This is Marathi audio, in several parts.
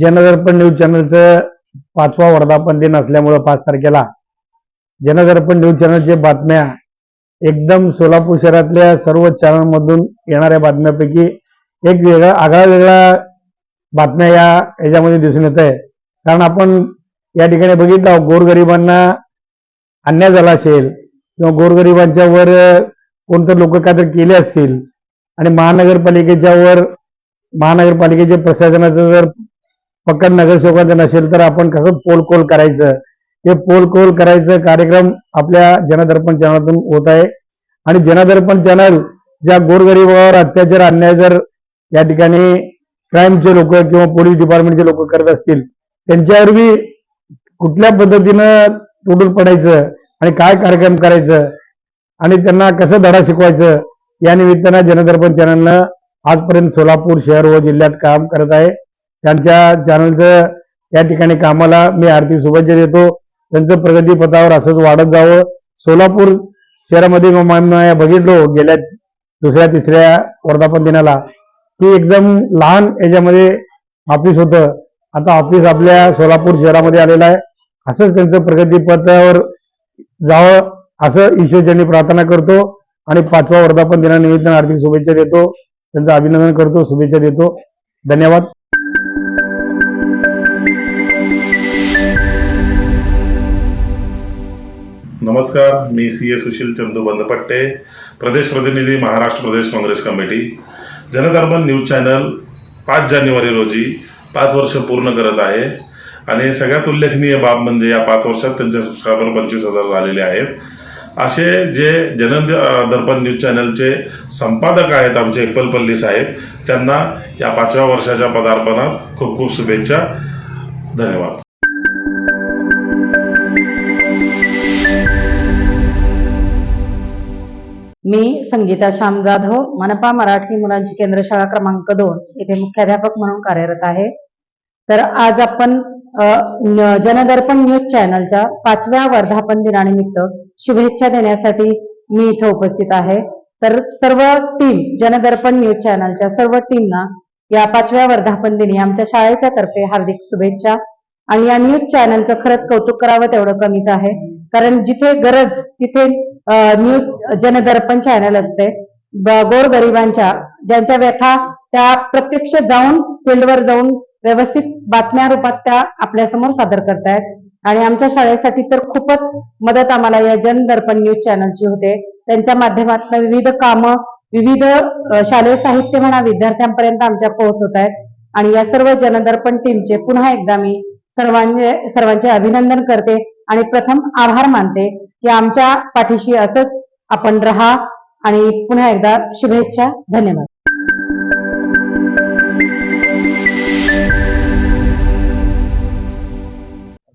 जनदर्पण न्यूज चॅनलचं पाचवा वर्धापन दिन असल्यामुळं पाच तारखेला जनदर्पण न्यूज चॅनलच्या बातम्या एकदम सोलापूर शहरातल्या सर्व चॅनलमधून येणाऱ्या बातम्यापैकी एक वेगळा आगळा वेगळा बातम्या या याच्यामध्ये दिसून येत आहे कारण आपण या ठिकाणी बघितलं गोरगरिबांना अन्याय झाला असेल किंवा गोरगरिबांच्या वर कोणतं लोक काहीतरी केले असतील आणि महानगरपालिकेच्या वर महानगरपालिकेच्या प्रशासनाचं जर पक्कन नगरसेवकांचं नसेल तर आपण कसं पोल कोल करायचं? हे पोल कोल करायचं कार्यक्रम आपल्या जनदर्पण चॅनलतून होत आहे. आणि जनदर्पण चॅनल ज्या गोरगरीबावर अत्याचार अन्याय जर या ठिकाणी क्राईमचे लोक किंवा पोलीस डिपार्टमेंटचे लोक करत असतील त्यांच्यावरबी कुठल्या पद्धतीनं तुटून पडायचं आणि काय कार्यक्रम करायचं आणि त्यांना कसं धडा शिकवायचं या निमित्तानं जनदर्पण चॅनलनं आजपर्यंत सोलापूर शहर व जिल्ह्यात काम करत आहे. त्यांच्या चॅनलचं या ठिकाणी कामाला मी आर्थिक शुभेच्छा देतो. त्यांचं प्रगतीपथावर असंच वाढत जावं. सोलापूर शहरामध्ये म- बघितलो गेल्या दुसऱ्या तिसऱ्या वर्धापन दिनाला की एकदम लहान याच्यामध्ये ऑफिस होतं. आता ऑफिस आपल्या सोलापूर शहरामध्ये आलेलं आहे. असंच त्यांचं प्रगतीपथावर जावं. असं ईश्वरचरणी प्रार्थना करतो. आणि पाचवा वर्धापन दिनानिमित्त आर्थिक शुभेच्छा देतो. त्यांचं अभिनंदन करतो शुभेच्छा देतो. धन्यवाद. नमस्कार मी सी ए सुशील चंदू बंदपट्टे प्रदेश प्रतिनिधी Maharashtra Pradesh Congress committee. Jandarpan news channel पाच जानेवारी रोजी पाच वर्ष पूर्ण करत आहे. आणि सगळ्यात उल्लेखनीय बाब म्हणजे या पाच वर्षात त्यांचे सबस्क्रायबर पंचवीस हजार झालेले आहेत. असे जे जन दर्पण न्यूज चॅनलचे संपादक आहेत आमचे इक्बलपल्ली साहेब त्यांना या पाचव्या वर्षाच्या पदार्पणात खूप खूप शुभेच्छा. धन्यवाद. मी संगीता श्याम जाधव मनपा मराठी मुलांची केंद्र शाळा क्रमांक दोन येथे मुख्याध्यापक म्हणून कार्यरत आहे. तर आज आपण जनदर्पण न्यूज चॅनलच्या पाचव्या वर्धापन दिनानिमित्त शुभेच्छा देण्यासाठी मी इथे उपस्थित आहे. तर सर्व टीम जनदर्पण न्यूज चॅनलच्या सर्व टीमना या पाचव्या वर्धापन दिनी आमच्या शाळेच्या तर्फे हार्दिक शुभेच्छा. आणि या न्यूज चॅनलचं खरंच कौतुक करावं तेवढं कमीच आहे. कारण जिथे गरज तिथे न्यूज जनदर्पण चॅनल असते. गोर गोरगरिबांच्या ज्यांच्या व्यथा त्या प्रत्यक्ष जाऊन फील्डवर जाऊन व्यवस्थित बातम्या रूपात त्या आपल्यासमोर सादर करतायत. आणि आमच्या शाळेसाठी तर खूपच मदत आम्हाला या जनदर्पण न्यूज चॅनलची होते. त्यांच्या माध्यमातून विविध कामं विविध शालेय साहित्य म्हणा विद्यार्थ्यांपर्यंत आमच्या पोहोचवत आहेत आणि या सर्व जनदर्पण टीमचे पुन्हा एकदा मी सर्वांचे सर्वांचे अभिनंदन करते. आणि प्रथम आभार मानते की आमच्या पाठीशी असंच आपण राहा आणि पुन्हा एकदा शुभेच्छा धन्यवाद.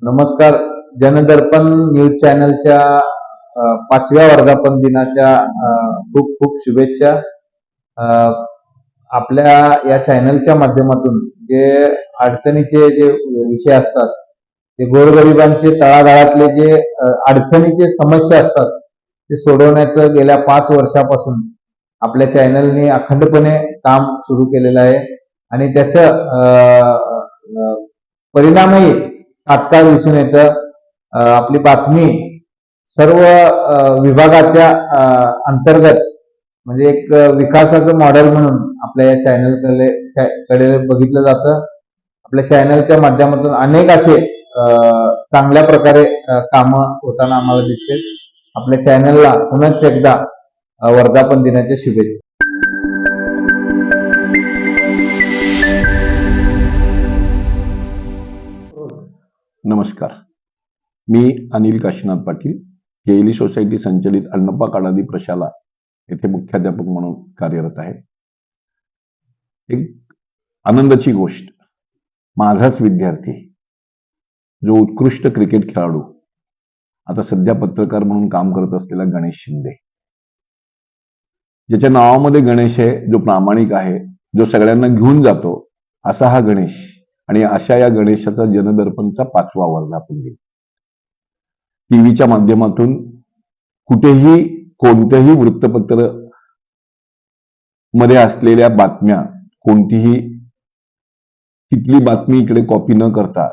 नमस्कार जनदर्पण न्यूज चॅनलच्या पाचव्या वर्धापन दिनाच्या खूप खूप शुभेच्छा. आपल्या या चॅनलच्या माध्यमातून जे अडचणीचे जे विषय असतात ते गोरगरिबांचे तळागाळातले जे अडचणीचे समस्या असतात ते सोडवण्याचं गेल्या पाच वर्षापासून आपल्या चॅनलने अखंडपणे काम सुरू केलेलं आहे. आणि त्याचं परिणामही तात्काळ दिसून येतं. आपली बातमी सर्व विभागाच्या अंतर्गत म्हणजे एक विकासाचं मॉडेल म्हणून आपल्या या चॅनलकडे कडे बघितलं जातं. आपल्या चॅनलच्या माध्यमातून अनेक असे चांगल्या प्रकारे काम कामं होताना आम्हाला दिसते आपल्या चॅनलला पुन्हा एकदा वर्धापन दिनाच्या शुभेच्छा. नमस्कार. मी अनिल काशीनाथ पाटील केली सोसायटी संचलित अण्णप्पा काडादी प्रशाला येथे मुख्याध्यापक म्हणून कार्यरत आहे. एक आनंदाची गोष्ट माझाच विद्यार्थी जो उत्कृष्ट क्रिकेट खेळाडू आता सध्या पत्रकार म्हणून काम करत असलेला गणेश शिंदे. ज्याच्या नावामध्ये गणेश आहे जो प्रामाणिक आहे जो सगळ्यांना घेऊन जातो असा हा गणेश आणि अशा या गणेशाचा जनदर्पणचा पाचवा वर्धापन दिन टीव्हीच्या माध्यमातून कुठेही कोणत्याही वृत्तपत्रमध्ये असलेल्या बातम्या कोणतीही तिथली बातमी इकडे कॉपी न करता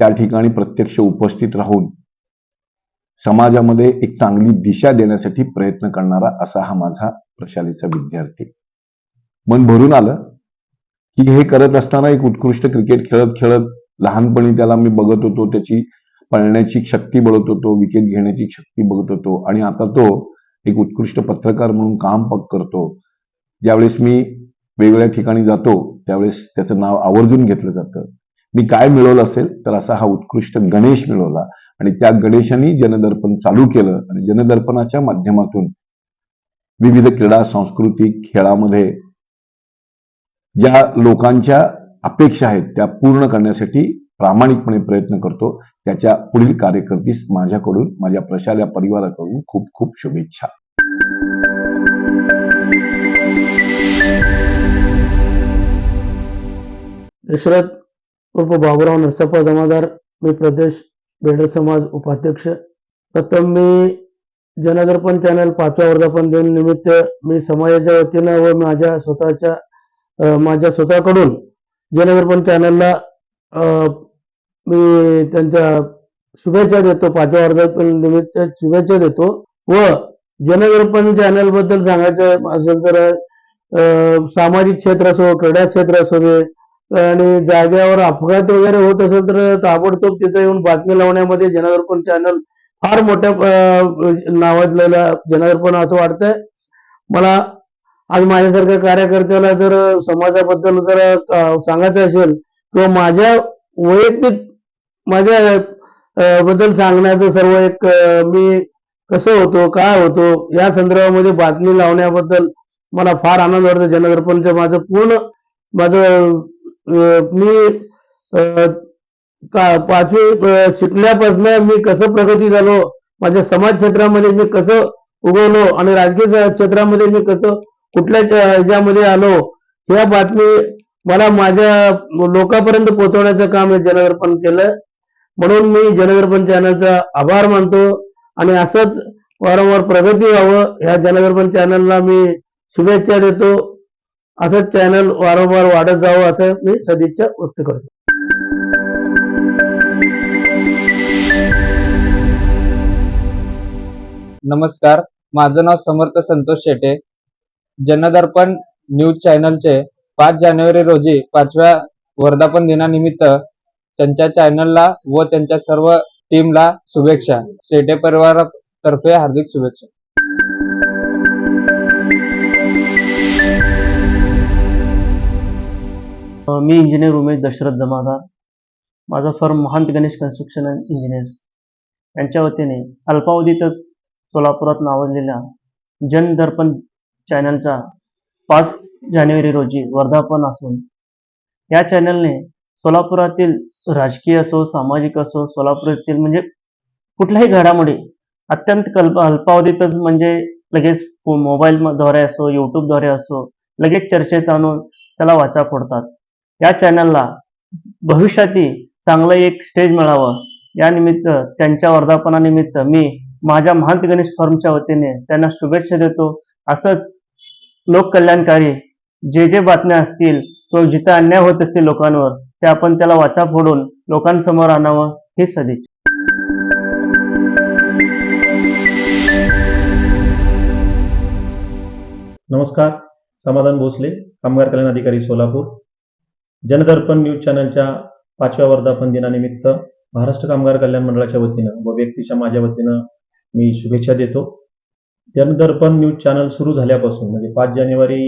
त्या ठिकाणी प्रत्यक्ष उपस्थित राहून समाजामध्ये एक चांगली दिशा देण्यासाठी प्रयत्न करणारा असा हा माझा प्रशालेचा विद्यार्थी. मन भरून आलं की हे करत असताना एक उत्कृष्ट क्रिकेट खेळत खेळत लहानपणी त्याला मी बघत होतो त्याची पळण्याची शक्ती बघत होतो विकेट घेण्याची शक्ती बघत होतो आणि आता तो एक उत्कृष्ट पत्रकार म्हणून काम पक करतो. ज्यावेळेस मी वेगवेगळ्या ठिकाणी जातो त्यावेळेस त्याचं नाव आवर्जून घेतलं जातं. मी काय मिळवलं असेल तर असा हा उत्कृष्ट गणेश मिळवला. आणि त्या गणेशाने जनदर्पण चालू केलं आणि जनदर्पणाच्या माध्यमातून विविध क्रीडा सांस्कृतिक खेळामध्ये ज्या लोकांच्या अपेक्षा आहेत त्या पूर्ण करण्यासाठी प्रामाणिकपणे प्रयत्न करतो. त्याच्या पुढील कार्यकर्तीस माझ्याकडून माझ्या प्रशाल या परिवाराकडून खूप खूप शुभेच्छा. दशरथ उर्फ बाबुराव नरसप्पा जमादार मी प्रदेश बेडर समाज उपाध्यक्ष. प्रथम मी जनदर्पण चॅनल पाचव्या वर्धापन दिन निमित्त मी समाजाच्या वतीनं व माझ्या स्वतःच्या माझ्या स्वतःकडून जनदर्पण चॅनलला मी त्यांच्या शुभेच्छा देतो. पाचव्या वर्धापन निमित्त शुभेच्छा देतो. व जनदर्पण चॅनलबद्दल सांगायचं असेल तर सामाजिक क्षेत्र असो क्रीडा क्षेत्र असो दे आणि जाग्यावर अपघात वगैरे होत असेल तर ताबडतोब तिथे येऊन बातमी लावण्यामध्ये जनार्पण चॅनल फार मोठ्या नावाजलेला नावाजलेलं जनार्पण असं वाटतंय. मला आज माझ्यासारख्या कार्यकर्त्याला जर समाजाबद्दल जर सांगायचं असेल किंवा माझ्या वैयक्तिक माझ्या बद्दल सांगण्याचं सर्व एक मी कसं होतो काय होतो या संदर्भामध्ये बातमी लावण्याबद्दल मला फार आनंद वाटतो. जनदर्पणचं माझं पूर्ण माझं मी अं, का पाचवी अं, शिकल्यापासून मी कसं प्रगती झालो माझ्या समाज क्षेत्रामध्ये मी कसं उगवलो आणि राजकीय क्षेत्रामध्ये मी कसं कुठल्या ह्याच्यामध्ये आलो या बातमी मला माझ्या लोकांपर्यंत पोहोचवण्याचं काम हे जनदर्पण केलं. म्हणून मी जनदर्पण चॅनलचा आभार मानतो आणि असंच वारंवार प्रगती व्हावं ह्या जनदर्पण चॅनलला मी शुभेच्छा देतो. असं चॅनल वारंवार वाढत जावं असं मी सदिच्छा व्यक्त करतो. नमस्कार माझं नाव समर्थ संतोष शेटे. जनदर्पण न्यूज चॅनलचे पाच जानेवारी रोजी पाचव्या वर्धापन दिनानिमित्त त्यांच्या चॅनलला व त्यांच्या सर्व टीमला शुभेच्छा. शेटे परिवारातर्फे हार्दिक शुभेच्छा. मी इंजिनियर उमेश दशरथ जमादार. माझा firm Mahant Ganesh construction and engineers यांच्या वतीने अल्पावधीतच सोलापुरात नावाजलेल्या जनदर्पण चॅनलचा पाच जानेवारी रोजी वर्धापन असून या चॅनलने सोलापुरातील राजकीय असो सामाजिक असो सोलापुरातील म्हणजे कुठल्याही घडामोडी अत्यंत कल्प अल्पावधीतच म्हणजे लगेच मोबाईलद्वारे असो यूट्यूबद्वारे असो लगेच चर्चेत आणून त्याला वाचा फोडतात. या चॅनलला भविष्यातील चांगलं एक स्टेज मिळावं. या निमित्त त्यांच्या वर्धापनानिमित्त मी माझ्या महंत गणेश फर्मच्या वतीने त्यांना शुभेच्छा देतो. असंच लोककल्याणकारी जे जे बातम्या असतील किंवा जिथे अन्याय होत असतील लोकांवर ते आपण त्याला वाचा फोडून लोकांसमोर आणावं ही सदिच्छा. नमस्कार समाधान भोसले कामगार कल्याण अधिकारी सोलापूर. जनदर्पण न्यूज चॅनलच्या पाचव्या वर्धापन दिनानिमित्त महाराष्ट्र कामगार कल्याण मंडळाच्या वतीनं व व्यक्तीच्या माझ्या वतीनं मी शुभेच्छा देतो. जनदर्पण न्यूज चॅनल सुरू झाल्यापासून म्हणजे पाच जानेवारी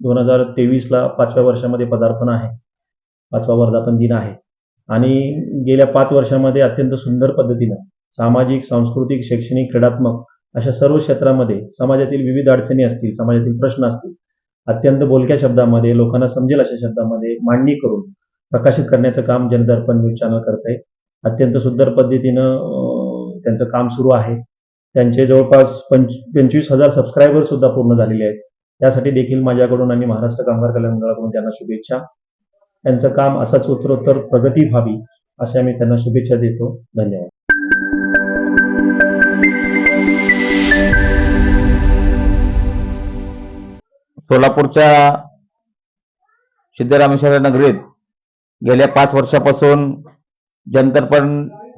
दोन हजार तेवीसला पाचव्या वर्षामध्ये पदार्पण आहे. पाचवा वर्धापन दिन आहे. आणि गेल्या पाच वर्षामध्ये अत्यंत सुंदर पद्धतीनं सामाजिक सांस्कृतिक शैक्षणिक क्रीडात्मक अशा सर्व क्षेत्रामध्ये समाजातील विविध अडचणी असतील समाजातील प्रश्न असतील अत्यंत बोलक्या शब्दामध्ये लोकांना समजेल अशा शब्दामध्ये मांडणी करून प्रकाशित करण्याचं काम जनदर्पण न्यूज चॅनल करत आहे. अत्यंत सुंदर पद्धतीनं त्यांचं काम सुरू आहे. त्यांचे जवळपास पंच पंचवीस हजार सबस्क्रायबर सुद्धा पूर्ण झालेले आहेत. त्यासाठी देखील माझ्याकडून आणि महाराष्ट्र कामगार कल्याण मंडळाकडून त्यांना शुभेच्छा. त्यांचं काम असंच उत्तरोत्तर प्रगती व्हावी अशा मी त्यांना शुभेच्छा देतो. धन्यवाद. सोलापूरच्या सिद्धरामेश्वर नगरीत गेल्या पाच वर्षापासून जनदर्पण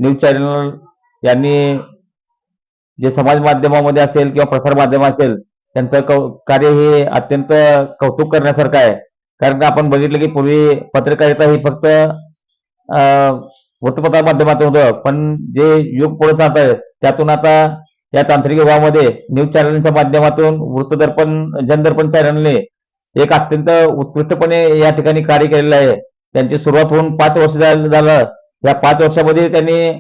न्यूज चॅनल यांनी जे समाज माध्यमामध्ये असेल किंवा प्रसार माध्यम असेल त्यांचं कौ कार्य हे अत्यंत कौतुक करण्यासारखं आहे. कारण का आपण बघितलं की पूर्वी पत्रकारिता ही फक्त अं, वृत्तपत्र माध्यमातून होतं पण जे युग पुढे जात आहे त्यातून आता या तांत्रिक युगामध्ये न्यूज चॅनलच्या माध्यमातून वृत्तदर्पण जनदर्पण चॅनलने एक अत्यंत उत्कृष्टपणे या ठिकाणी कार्य केलेलं आहे त्यांची सुरुवात होऊन पाच वर्ष झालं झालं. या पाच वर्षामध्ये त्यांनी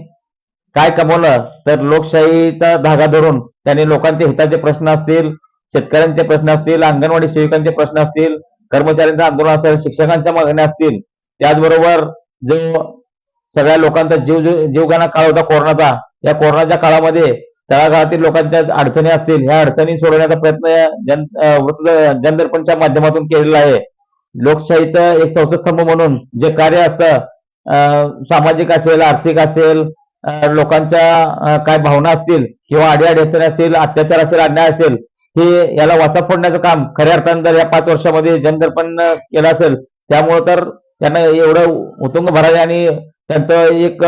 काय कमवलं तर लोकशाहीचा धागा धरून त्यांनी लोकांचे हिताचे प्रश्न असतील शेतकऱ्यांचे प्रश्न असतील अंगणवाडी सेविकांचे प्रश्न असतील कर्मचाऱ्यांचं आंदोलन असेल शिक्षकांच्या मागण्या असतील त्याचबरोबर जो सगळ्या लोकांचा जीव जीवगाणा काळ होता कोरोनाचा या कोरोनाच्या काळामध्ये तळागाळातील लोकांच्या अडचणी असतील ह्या अडचणी सोडवण्याचा प्रयत्न जनदर्पणच्या माध्यमातून केलेला आहे. लोकशाहीचं एक चौथस्तंभ म्हणून जे कार्य असतं सामाजिक असेल आर्थिक असेल लोकांच्या काय भावना असतील किंवा अडीअडचणी असेल अत्याचार असेल अन्याय असेल हे याला वाचा फोडण्याचं काम खऱ्या अर्थानं जर या पाच वर्षामध्ये जनदर्पण केलं असेल त्यामुळं तर त्यांना एवढं उतुंग भरावे आणि त्यांचं एक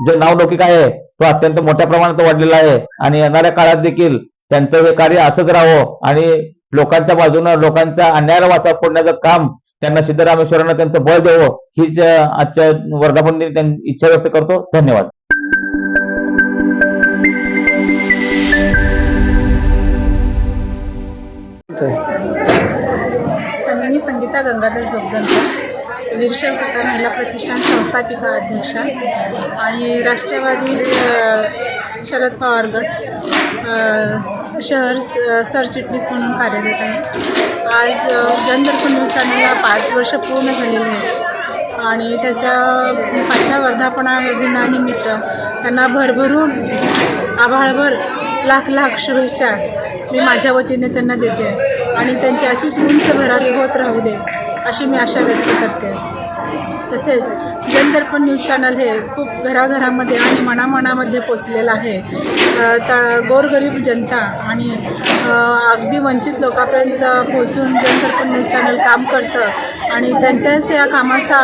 जे नावलौकिक आहे? तो अत्यंत मोठ्या प्रमाणात वाढलेला आहे. आणि येणाऱ्या काळात देखील त्यांचं हे कार्य असंच राहावं आणि लोकांच्या बाजूनं लोकांच्या अन्यायाला वाचा फोडण्याचं काम त्यांना सिद्धरामेश्वरांना त्यांचं बळ द्यावं हीच आजच्या वर्धापन त्यांनी इच्छा व्यक्त करतो. धन्यवाद. संगीता गंगाधर जोगदंकर वीरशैव कथा महिला प्रतिष्ठान संस्थापिका अध्यक्षा आणि राष्ट्रवादी शरद पवार गट शहर सरचिटणीस म्हणून कार्यरत आहे. आज जनदर्पण न्यूज चॅनलला पाच वर्ष पूर्ण झालेली आहे आणि त्याच्या पाचव्या वर्धापना दिनानिमित्त त्यांना भरभरून आभाळभर लाख लाख शुभेच्छा मी माझ्या वतीने त्यांना देते. आणि त्यांची अशीच उंच भरारी होत राहू दे. अशी मी आशा व्यक्त करते. तसेच जनदर्पण न्यूज चॅनल हे खूप घराघरामध्ये आणि मनामनामध्ये पोचलेलं आहे. तर तळ गोरगरीब जनता आणि अगदी वंचित लोकांपर्यंत पोचून जनदर्पण न्यूज चॅनल काम करतं आणि त्यांच्याच या कामाचा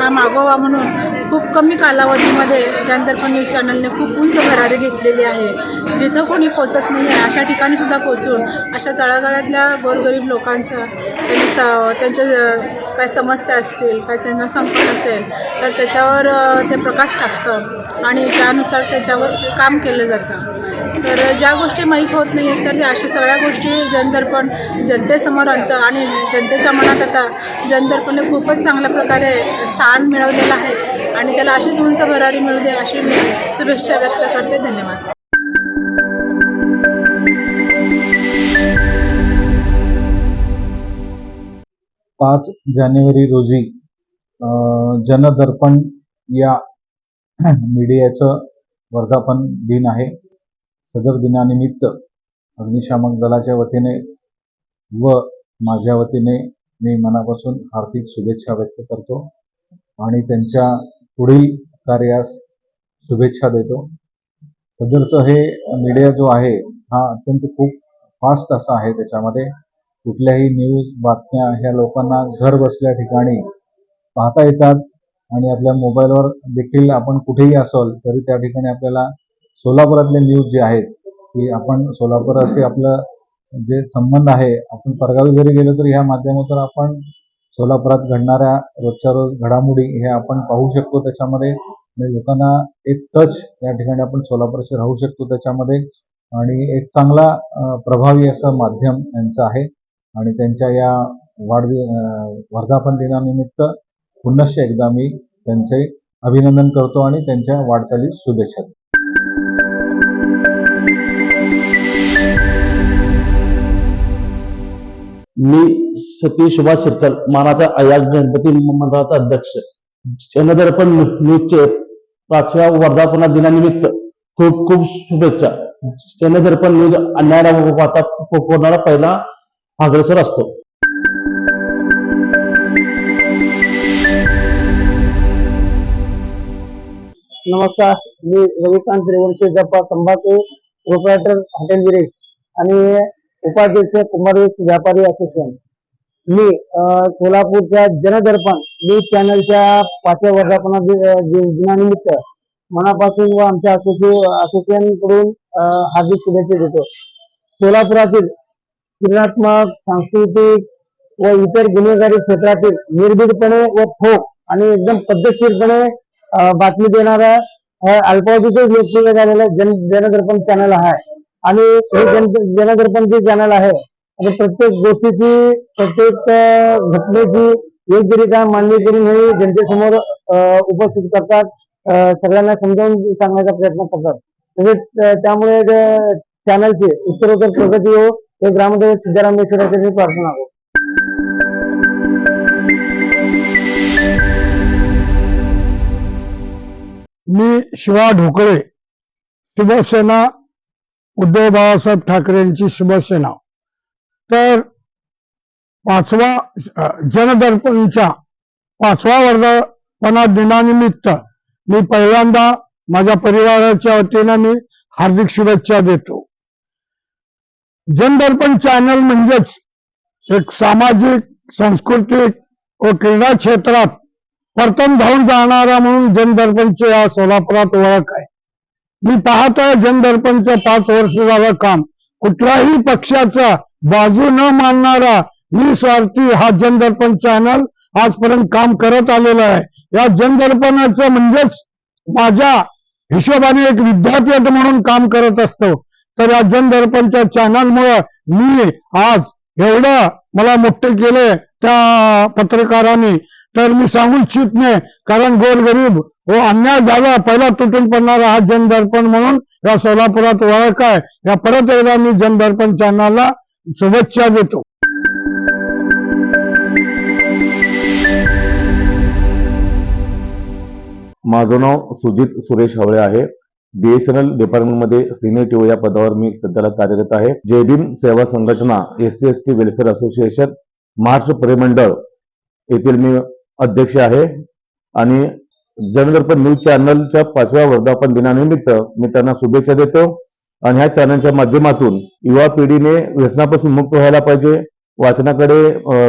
हा मागोवा म्हणून खूप कमी कालावधीमध्ये जनदर्पण न्यूज चॅनलने खूप उंच भरारी घेतलेली आहे. जिथं कोणी पोचत नाही आहे अशा ठिकाणी सुद्धा पोचून अशा तळागाळातल्या गोरगरीब लोकांचं त्यांनी स त्यांच्या काय समस्या असतील काय त्यांना संकट असेल तर त्याच्यावर ते प्रकाश टाकतं आणि त्यानुसार त्याच्यावर काम केलं जातं. तर ज्या गोष्टी माहीत होत नाही आहेत तर त्या अशा सगळ्या गोष्टी जनदर्पण जनतेसमोर आणतं. आणि जनतेच्या मनात आता जनदर्पणने खूपच चांगल्या प्रकारे स्थान मिळवलेलं आहे. आणि त्याला अशीच उंच भरारी मिळू दे अशी मी शुभेच्छा व्यक्त करते. धन्यवाद. पाच जानेवारी रोजी जनदर्पण या मीडियाचं वर्धापन दिन आहे. सदर दिनानिमित्त अग्निशामक दलाच्या वतीने व माझ्या वतीने मी मनापासून हार्दिक शुभेच्छा व्यक्त करतो आणि त्यांच्या पुढील कार्यास शुभेच्छा देतो. सदरचं हे मीडिया जो आहे हा अत्यंत खूप फास्ट असा आहे त्याच्यामध्ये कुठल्याही न्यूज बातम्या ह्या लोकांना घर बसल्या ठिकाणी पाहता येतात आणि आपल्या मोबाईलवर देखील आपण कुठेही असाल तरी त्या ठिकाणी आपल्याला सोलापुरातले न्यूज जे आहेत की आपण सोलापूर आपलं जे संबंध आहे आपण परगावी जरी गेलो तरी ह्या माध्यमातून आपण सोलापुरात घडणाऱ्या रोजच्या रोज घडामोडी हे आपण पाहू शकतो. त्याच्यामध्ये म्हणजे लोकांना एक टच या ठिकाणी आपण सोलापूरचे राहू शकतो त्याच्यामध्ये. आणि एक चांगला प्रभावी असं माध्यम यांचं आहे. आणि त्यांच्या या वाढदि वर्धापन दिनानिमित्त पुनश्च एकदा मी त्यांचे अभिनंदन करतो आणि त्यांच्या वाटचालीस शुभेच्छा मी सतीश सुभाष शिरकर मानाचा अयाज गणपती मंडळाचा अध्यक्ष. जनदर्पण न्यूजचे पाचव्या वर्धापना दिनानिमित्त खूप खूप शुभेच्छा. जनदर्पण न्यूज अन्यायाला वाचा फोडणारा पहिला अग्रेसर असतो. नमस्कार मी रविकांत रेवंशी जप्पा तंबाखू प्रोप्रायटर हॉटेल गिरीश आणि उपाध्यक्ष कुमार व्यापारी असोसिएशन मी अं, सोलापूरच्या जनदर्पण न्यूज चॅनलच्या पाचव्या वर्धापना दिनानिमित्त मनापासून व आमच्या असोसिएशनकडून हार्दिक शुभेच्छा देतो. सोलापुरातील क्रियात्मक सांस्कृतिक व इतर गुन्हेगारी क्षेत्रातील निर्भीडपणे व ठोक आणि एकदम पद्धतशीरपणे बातमी देणारा अल्पावधीतच लोकप्रिय झालेला जन जनदर्पण चॅनल आहे. आणि हे जन जनदर्पण जे चॅनल आहे आणि प्रत्येक गोष्टीची प्रत्येक घटनेची योग्यरित्या मांडणी करून हे जनतेसमोर उपस्थित करतात. सगळ्यांना समजावून सांगण्याचा प्रयत्न करतात. म्हणजे त्यामुळे चॅनलची उत्तरोत्तर प्रगती हो हे ग्रामदैवत सिद्धरामेश्वराची प्रार्थना करतो मी शिवा ढोकळे शिवसेना उद्धव बाळासाहेब ठाकरेंची शिवसेना. तर पाचवा जनदर्पणच्या पाचवा वर्धापना दिनानिमित्त मी पहिल्यांदा माझ्या परिवाराच्या वतीनं मी हार्दिक शुभेच्छा देतो. जनदर्पण चॅनल म्हणजेच एक सामाजिक सांस्कृतिक व क्रीडा क्षेत्रात प्रथम धावून जाणारा म्हणून जनदर्पणचे या सोलापुरात ओळख आहे. मी पाहता जनदर्पणचं पाच वर्ष झालं काम. कुठल्याही पक्षाचा बाजू न मानणारा निस्वार्थी हा जनदर्पण चॅनल आजपर्यंत काम करत आलेला आहे. या जनदर्पणाचं म्हणजेच माझ्या हिशोबाने एक विद्यापीठ म्हणून काम करत असतो. तर या जनदर्पणच्या चॅनलमुळं मी आज एवढं मला मोठं केलंय त्या पत्रकारांनी. तर मी सांगू इच्छित नाही. कारण गोरगरीब व हो, अन्याय झाला पहिला तुटून पडणारा हा जनदर्पण म्हणून या सोलापुरात ओळख आहे. या परत एकदा मी जनदर्पण चॅनलला शुभेच्छा देतो. माझं नाव सुजित सुरेश हवळे आहे. बीएसएनएल डिपार्टमेंटमध्ये सिनियर टीओ या पदावर मी सध्याला कार्यरत आहे. जेबीम भीम सेवा संघटना S C S T welfare association Maharashtra परिमंडळ येथील मी अध्यक्ष आहे. आणि जनदर्पण न्यूज चॅनलच्या पाचव्या वर्धापन दिनानिमित्त मी त्यांना शुभेच्छा देतो. आणि ह्या चॅनलच्या माध्यमातून युवा पिढीने व्यसनापासून मुक्त व्हायला पाहिजे वाचनाकडे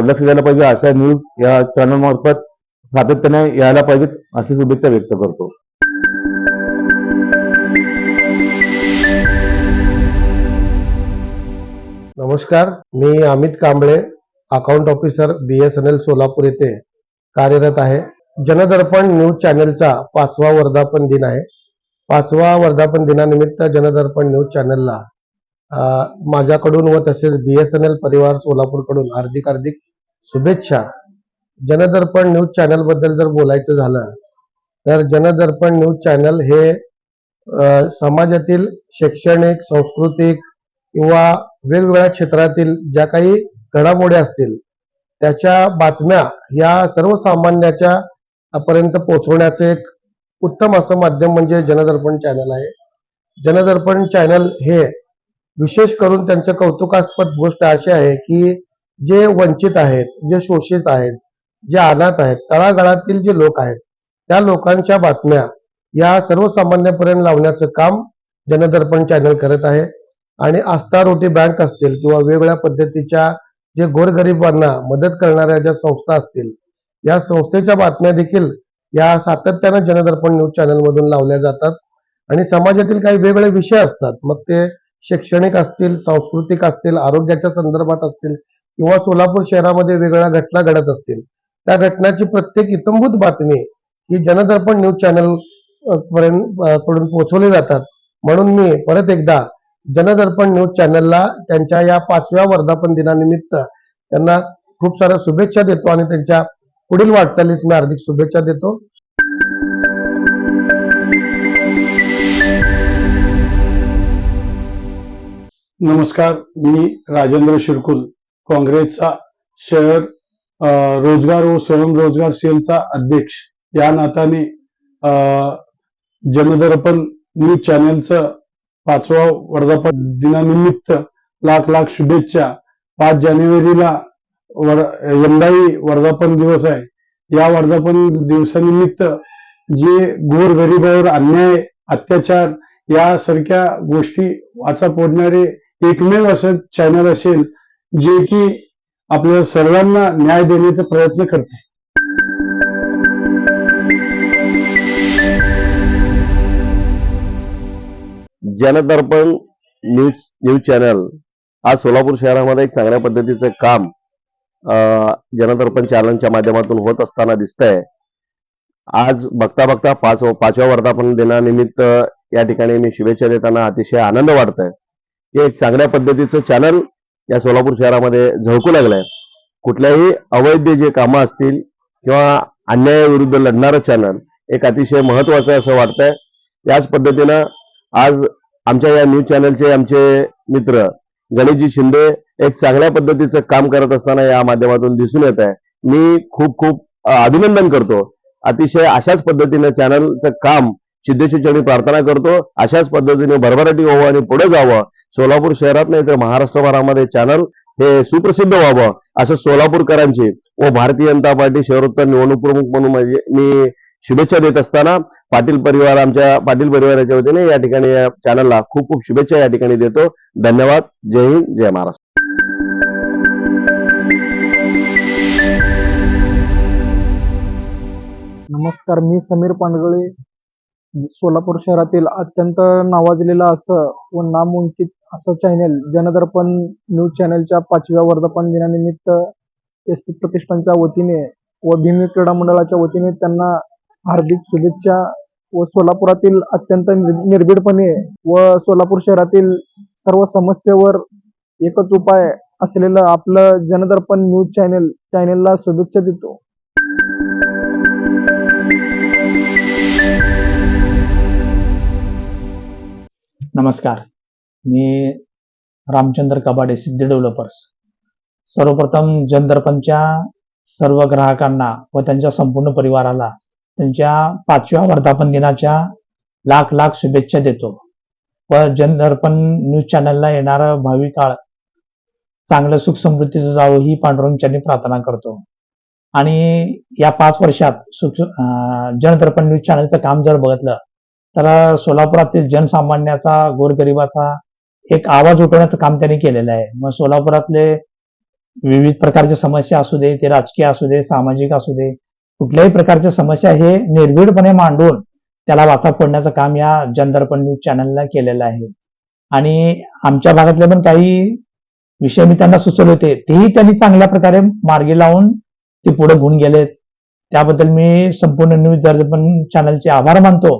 लक्ष द्यायला पाहिजे अशा न्यूज या चॅनल मार्फत सातत्याने यायला पाहिजेत अशी शुभेच्छा व्यक्त करतो. नमस्कार मी Amit Kamble account officer B S N L Solapur येथे. कार्यरत आहे. जनदर्पण न्यूज चॅनेलचा पाचवा वर्धापन दिन आहे. पाचवा वर्धापन दिनानिमित्त जनदर्पण न्यूज चॅनेलला माझ्याकडून व तसेच बी एस एन एल परिवार सोलापूरकडून हार्दिक हार्दिक शुभेच्छा. जनदर्पण न्यूज चॅनलबद्दल जर बोलायचं झालं तर जनदर्पण न्यूज चॅनल हे समाजातील शैक्षणिक सांस्कृतिक किंवा वेगवेगळ्या क्षेत्रातील ज्या काही घडामोडी असतील त्याच्या बातम्या या सर्वसामान्याच्या पर्यंत पोहोचवण्याचं एक उत्तम असं माध्यम म्हणजे जनदर्पण चॅनल आहे. जनदर्पण चॅनल हे विशेष करून त्यांचं कौतुकास्पद गोष्ट अशी आहे की जे वंचित आहेत जे शोषित आहेत जे अनाथ आहेत तळागाळातील जे लोक आहेत त्या लोकांच्या बातम्या या सर्वसामान्यपर्यंत लावण्याचं काम जनदर्पण चॅनल करत आहे. आणि आस्था रोटी बँक असतील किंवा वेगवेगळ्या पद्धतीच्या जे गोरगरिबांना मदत करणाऱ्या ज्या संस्था असतील या संस्थेच्या बातम्या देखील या सातत्यानं जनदर्पण न्यूज चॅनलमधून लावल्या जातात. आणि समाजातील काही वेगवेगळे विषय असतात. मग ते शैक्षणिक असतील सांस्कृतिक असतील आरोग्याच्या संदर्भात असतील किंवा सोलापूर शहरामध्ये वेगळ्या घटना घडत असतील त्या घटनाची प्रत्येक इतंभूत बातमी ही जनदर्पण न्यूज चॅनल पर्यंत कडून पोहोचवली जातात. म्हणून मी परत एकदा जनदर्पण न्यूज चॅनलला त्यांच्या या पाचव्या वर्धापन दिनानिमित्त त्यांना खूप साऱ्या शुभेच्छा देतो आणि त्यांच्या पुढील वाटचालीस मी हार्दिक शुभेच्छा देतो. नमस्कार मी राजेंद्र शिरकुल काँग्रेसचा शहर रोजगार व स्वयंरोजगार सेलचा अध्यक्ष. या नात्याने जनदर्पण न्यूज चॅनलचं पाचवा वर्धापन दिनानिमित्त लाख लाख शुभेच्छा. पाच जानेवारीला वर यंदाही वर्धापन दिवस आहे. या वर्धापन दिवसानिमित्त जे गोरगरिबावर अन्याय अत्याचार यासारख्या गोष्टी वाचा फोडणारे एकमेव असं चॅनल असेल जे की आपल्या सर्वांना न्याय देण्याचा प्रयत्न करते. जनदर्पण न्यूज न्यूज चॅनल आज सोलापूर शहरामध्ये एक चांगल्या पद्धतीचं काम अं, जनदर्पण चॅनलच्या माध्यमातून होत असताना दिसतंय. आज बघता बघता पाच पाचव्या वर्धापन दिनानिमित्त या ठिकाणी मी शुभेच्छा देताना अतिशय आनंद वाटतोय. की एक चांगल्या पद्धतीचं चॅनल या सोलापूर शहरामध्ये झळकू लागलंय. कुठल्याही अवैध जे कामं असतील किंवा अन्यायाविरुद्ध लढणारं चॅनल एक अतिशय महत्वाचं असं वाटतंय. याच पद्धतीनं आज आमच्या या न्यूज चॅनलचे आमचे मित्र गणेशजी शिंदे एक चांगल्या पद्धतीचं काम करत असताना या माध्यमातून दिसून येत आहे. मी खूप खूप अभिनंदन करतो. अतिशय अशाच पद्धतीनं चॅनलचं काम सिद्धेश्वर प्रार्थना करतो. अशाच पद्धतीने भरभराटी व्हावं आणि पुढे जावं. सोलापूर शहरात नाही तर महाराष्ट्रभरामध्ये चॅनल हे सुप्रसिद्ध व्हावं असं सोलापूरकरांची व भारतीय जनता पार्टी शहरोत्तर निवडणूक प्रमुख म्हणून मी शुभेच्छा देत असताना पाटील परिवार आमच्या पाटील परिवाराच्या वतीने या ठिकाणी या चॅनलला खूप खूप शुभेच्छा या ठिकाणी देतो. धन्यवाद. जय हिंद जय महाराष्ट्र. नमस्कार मी समीर पांडगळे सोलापूर शहरातील अत्यंत नावाजलेलं असं व नामुंकित असं चॅनेल जनदर्पण न्यूज चॅनेलच्या पाचव्या वर्धापन दिनानिमित्त एस पी प्रतिष्ठानच्या वतीने व भीमी क्रीडा मंडळाच्या वतीने त्यांना हार्दिक शुभेच्छा. व सोलापुरातील अत्यंत निर्भीडपणे व सोलापूर शहरातील सर्व समस्येवर एकच उपाय असलेलं आपलं जनदर्पण न्यूज चॅनेल चॅनेलला शुभेच्छा देतो. नमस्कार. मी रामचंद्र कबाडे सिद्धी डेव्हलपर्स. सर्वप्रथम जनदर्पणच्या सर्व ग्राहकांना व त्यांच्या संपूर्ण परिवाराला त्यांच्या पाचव्या वर्धापन दिनाच्या लाख लाख शुभेच्छा देतो. व जनदर्पण न्यूज चॅनलला येणारा भावी काळ चांगलं सुख समृद्धीचं जावं ही पांडुरंगच्यांनी प्रार्थना करतो. आणि या पाच वर्षात सुख जनदर्पण न्यूज चॅनलचं काम जर बघितलं तर सोलापुरातील जनसामान्याचा गोरगरिबाचा एक आवाज उठवण्याचं काम त्यांनी केलेलं आहे. मग सोलापुरातले विविध प्रकारच्या समस्या असू दे ते राजकीय असू दे सामाजिक असू दे कुठल्याही प्रकारच्या समस्या हे निर्भीडपणे मांडून त्याला वाचा फोडण्याचं काम या जनदर्पण न्यूज चॅनलला केलेलं आहे. आणि आमच्या भागातले पण काही विषय मी त्यांना सुचवले होते तेही त्यांनी चांगल्या प्रकारे मार्गी लावून ते पुढे घेऊन गेलेत. त्याबद्दल मी संपूर्ण न्यूज दर्पण चॅनलचे आभार मानतो.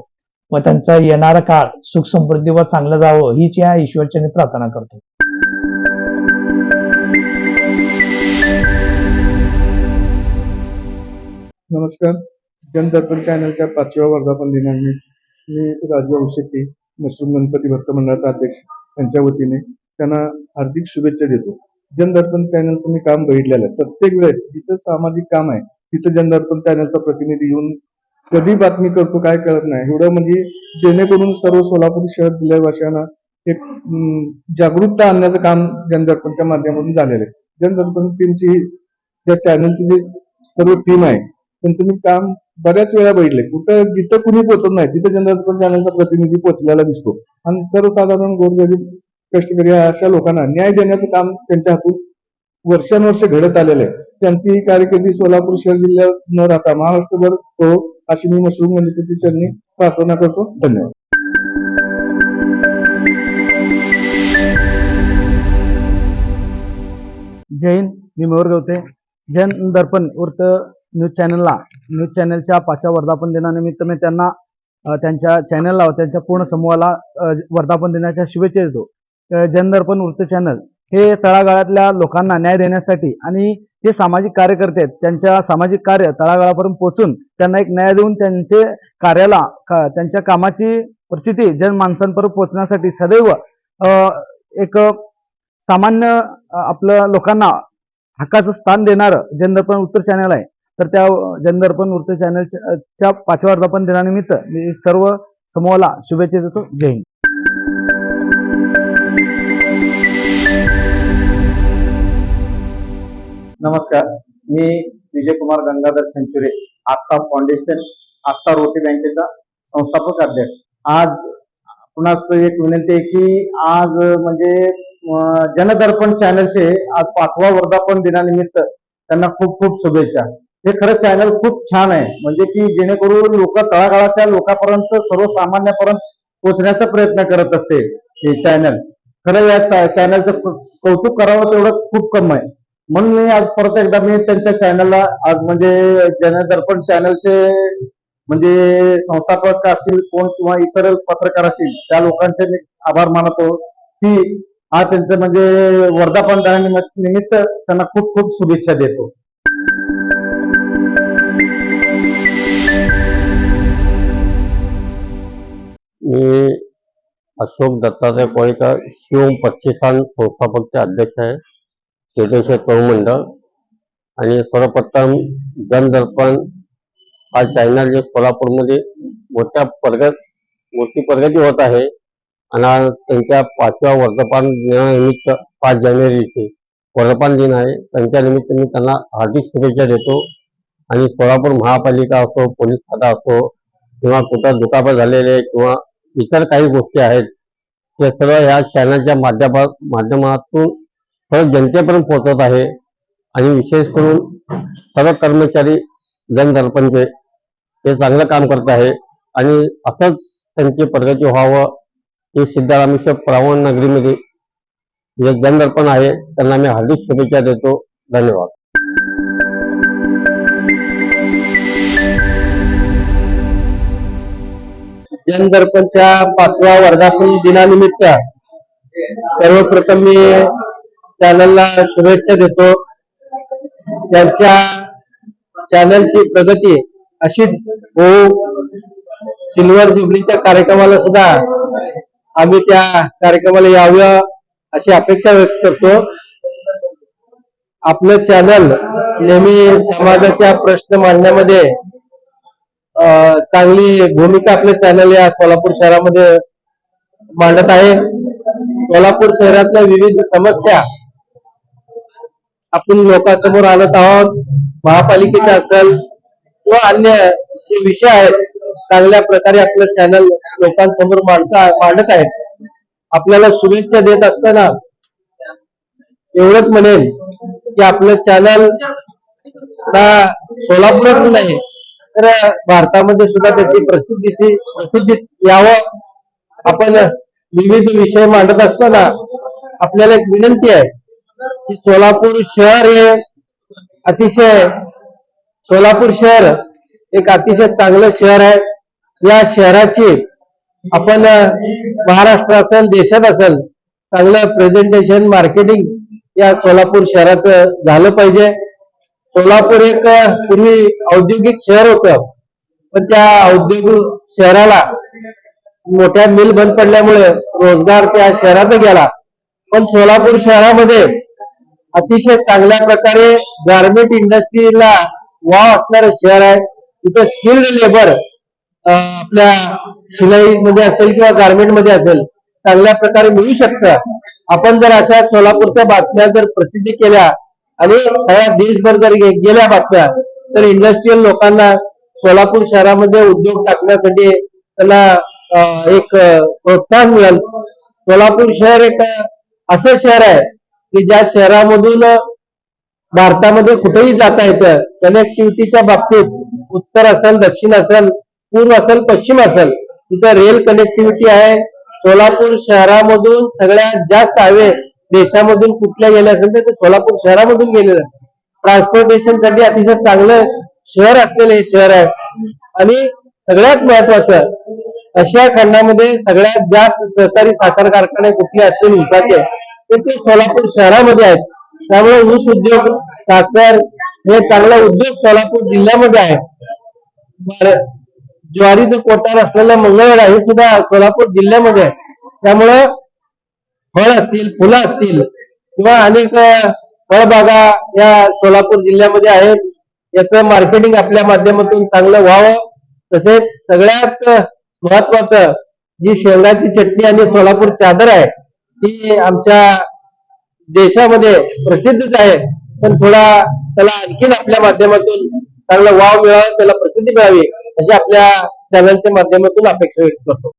व त्यांचा येणारा काळ सुख समृद्धी व चांगलं जावं हीच या ईश्वरची प्रार्थना करतो. नमस्कार. जनदर्पण चॅनलच्या पाचव्या वर्धापन दिनानिमित्त मी राजू औषधी मशरूम गणपती भक्त मंडळाचा अध्यक्ष त्यांच्या वतीने त्यांना हार्दिक शुभेच्छा देतो. जनदर्पण चॅनलचं मी काम बघितलेलं आहे. प्रत्येक वेळेस जिथं सामाजिक काम आहे तिथं जनदर्पण चॅनलचा प्रतिनिधी येऊन कधी बातमी करतो काय कळत नाही. एवढं म्हणजे जेणेकरून सर्व सोलापूर शहर जिल्ह्यावासियांना एक जागरूकता आणण्याचं काम जनदर्पणच्या माध्यमातून झालेलं आहे. जनदर्पण टीमची ज्या चॅनलची जी सर्व टीम आहे त्यांचं मी काम बऱ्याच वेळा बघितलंय. कुठं जिथं कुणी पोहोचत नाही तिथं जनदर्पण चॅनलचा प्रतिनिधी पोहोचलेला दिसतो. आणि सर्वसाधारण गोरगरीब कष्टकरी अशा लोकांना न्याय देण्याचं काम त्यांच्या हातून वर्षानुवर्ष घडत आलेलं आहे. त्यांची ही कार्यकर्ती सोलापूर शहर जिल्ह्यात न राहता महाराष्ट्रभर हो अशी मी मशरूम गणपती चरणी प्रार्थना करतो. धन्यवाद. जैन मी मोहर गवते. जैन दर्पण वृत्त न्यूज चॅनलला. न्यूज चॅनलच्या पाचव्या वर्धापन दिनानिमित्त मी त्यांना त्यांच्या चॅनलला त्यांच्या पूर्ण समूहाला वर्धापन दिनाच्या शुभेच्छा देतो. जनदर्पण वृत्त चॅनल. हे तळागाळातल्या लोकांना न्याय देण्यासाठी आणि जे सामाजिक कार्यकर्ते आहेत त्यांच्या सामाजिक कार्य तळागाळापर्यंत पोहोचून त्यांना एक न्याय देऊन त्यांचे कार्याला का- त्यांच्या कामाची प्रचिती जन माणसांपर्यंत पोहोचण्यासाठी सदैव एक सामान्य आपलं लोकांना हक्काचं स्थान देणारं जनदर्पण उत्तर चॅनल आहे. तर त्या जनदर्पण वृत्त चॅनलच्या च्या पाचव्या वर्धापन दिनानिमित्त मी सर्व समूहाला शुभेच्छा देतो. जय हिंद. नमस्कार. मी विजय कुमार गंगाधर छंचुरे आस्था फाउंडेशन आस्था रोटी बँकेचा संस्थापक अध्यक्ष. आज पुन्हा एक विनंती आहे की आज म्हणजे जनदर्पण चॅनलचे आज पाचवा वर्धापन दिनानिमित्त त्यांना खूप खूप शुभेच्छा. हे खरं चॅनल खूप छान आहे. म्हणजे की जेणेकरून लोक तळागाळाच्या लोकांपर्यंत सर्वसामान्यापर्यंत पोचण्याचा प्रयत्न करत असते हे चॅनल खरं या चॅनलचं कौतुक करावं तेवढं खूप कम आहे. म्हणून मी आज परत एकदा मी त्यांच्या चॅनलला आज म्हणजे जनदर्पण चॅनलचे म्हणजे संस्थापक असतील कोण किंवा इतर पत्रकार असतील त्या लोकांचे मी आभार मानतो की हा त्यांचं म्हणजे वर्धापन दिनानिमित्त निमित्त त्यांना खूप खूप शुभेच्छा देतो. मी अशोक दत्तात्रय कोळेकर शिवम पक्षिस्थान संस्थापकचे अध्यक्ष आहे. चेतनशेठ तरुण मंडळ. आणि सर्वप्रथम जनदर्पण हा चॅनल जे सोलापूरमध्ये मोठ्या प्रगत मोठी प्रगती होत आहे. आणि त्यांच्या पाचव्या वर्धापन दिनानिमित्त पाच जानेवारीचे वर्धापन दिन आहे. त्यांच्या निमित्त मी त्यांना हार्दिक शुभेच्छा देतो. आणि सोलापूर महापालिका असो पोलीस खाता असो किंवा कुठं दुखापत झालेले किंवा इतर काही गोष्टी आहेत. ते सर्व या चॅनलच्या माध्यमा माध्यमातून सर्व जनतेपर्यंत पोहोचत आहे. आणि विशेष करून सर्व कर्मचारी जनदर्पणचे हे चांगलं काम करत आहे. आणि असंच त्यांची प्रगती व्हावं हे सिद्धारामेश्वर प्रावण नगरीमध्ये जे जनदर्पण आहे त्यांना मी हार्दिक शुभेच्छा देतो. धन्यवाद. जनदर्पणच्या पाचव्या वर्धापन दिनानिमित्त सर्वप्रथम मी चॅनलला शुभेच्छा देतो. त्यांच्या चॅनलची प्रगती अशीच होऊ सिल्वर जुबलीच्या कार्यक्रमाला सुद्धा आम्ही त्या कार्यक्रमाला यावं अशी अपेक्षा व्यक्त करतो. आपलं चॅनल नेहमी समाजाच्या प्रश्न मांडण्यामध्ये चांगली भूमिका आपले चॅनल या सोलापूर शहरामध्ये मांडत आहे. सोलापूर शहरातल्या विविध समस्या आपण लोकांसमोर आणत आहोत. महापालिकेचे असेल किंवा अन्य जे विषय आहेत चांगल्या प्रकारे आपलं चॅनल लोकांसमोर मांडता मांडत आहेत. आपल्याला शुभेच्छा देत असताना एवढंच म्हणेन की आपलं चॅनल सोलापूरच नाही तर भारतामध्ये सुद्धा त्याची प्रसिद्धीशी प्रसिद्धी यावं. आपण विविध विषय मांडत असताना आपल्याला एक विनंती आहे की सोलापूर शहर हे अतिशय सोलापूर शहर एक अतिशय चांगलं शहर आहे. या शहराची आपण महाराष्ट्र असेल देशात असेल चांगलं प्रेझेंटेशन मार्केटिंग या सोलापूर शहराचं झालं पाहिजे. सोलापूर एक पूर्वी औद्योगिक शहर होतं. पण त्या औद्योगिक शहराला मोठ्या मिल बंद पडल्यामुळे रोजगार त्या शहरात गेला. पण सोलापूर शहरामध्ये अतिशय चांगल्या प्रकारे गार्मेंट इंडस्ट्रीला वाव असणारं शहर आहे. तिथं स्किल्ड लेबर आपल्या शिलाईमध्ये असेल किंवा गार्मेंटमध्ये असेल चांगल्या प्रकारे मिळू शकतं. आपण जर अशा सोलापूरच्या बातम्या जर प्रसिद्धी केल्या आणि सगळ्या देशभर जर गे- गेल्या बातम्या तर इंडस्ट्रीयल लोकांना सोलापूर शहरामध्ये उद्योग टाकण्यासाठी त्यांना एक प्रोत्साहन मिळेल. सोलापूर शहर एक असं शहर आहे की ज्या शहरामधून भारतामध्ये कुठेही जाता येतं कनेक्टिव्हिटीच्या बाबतीत उत्तर असेल दक्षिण असेल पूर्व असेल पश्चिम असेल तिथं रेल कनेक्टिव्हिटी आहे. सोलापूर शहरामधून सगळ्यात जास्त हायवे देशामधून कुठल्या गेले असेल तर ते सोलापूर शहरामधून गेलेलं ट्रान्सपोर्टेशनसाठी अतिशय चांगलं शहर असलेलं हे शहर आहे. आणि सगळ्यात महत्वाचं आशिया खंडामध्ये सगळ्यात जास्त सहकारी साखर कारखाने कुठले असतील ऊसाचे ते ते सोलापूर शहरामध्ये आहेत. त्यामुळे ऊस उद्योग साखर हे चांगला उद्योग सोलापूर जिल्ह्यामध्ये आहे. बरं. ज्वारीचं कोटार असलेलं मंगळवेढा हे सुद्धा सोलापूर जिल्ह्यामध्ये आहे. त्यामुळं फळ असतील फुलं असतील किंवा अनेक फळबागा या सोलापूर जिल्ह्यामध्ये आहेत. याचं मार्केटिंग आपल्या माध्यमातून चांगलं व्हावं. तसेच सगळ्यात महत्वाचं जी शेंगाची चटणी आणि सोलापूर चादर आहे ती आमच्या देशामध्ये प्रसिद्धच आहे. पण थोडा त्याला आणखीन आपल्या माध्यमातून चांगला वाव मिळावा त्याला प्रसिद्धी मिळावी अशी आपल्या चॅनलच्या माध्यमातून अपेक्षा व्यक्त करतो.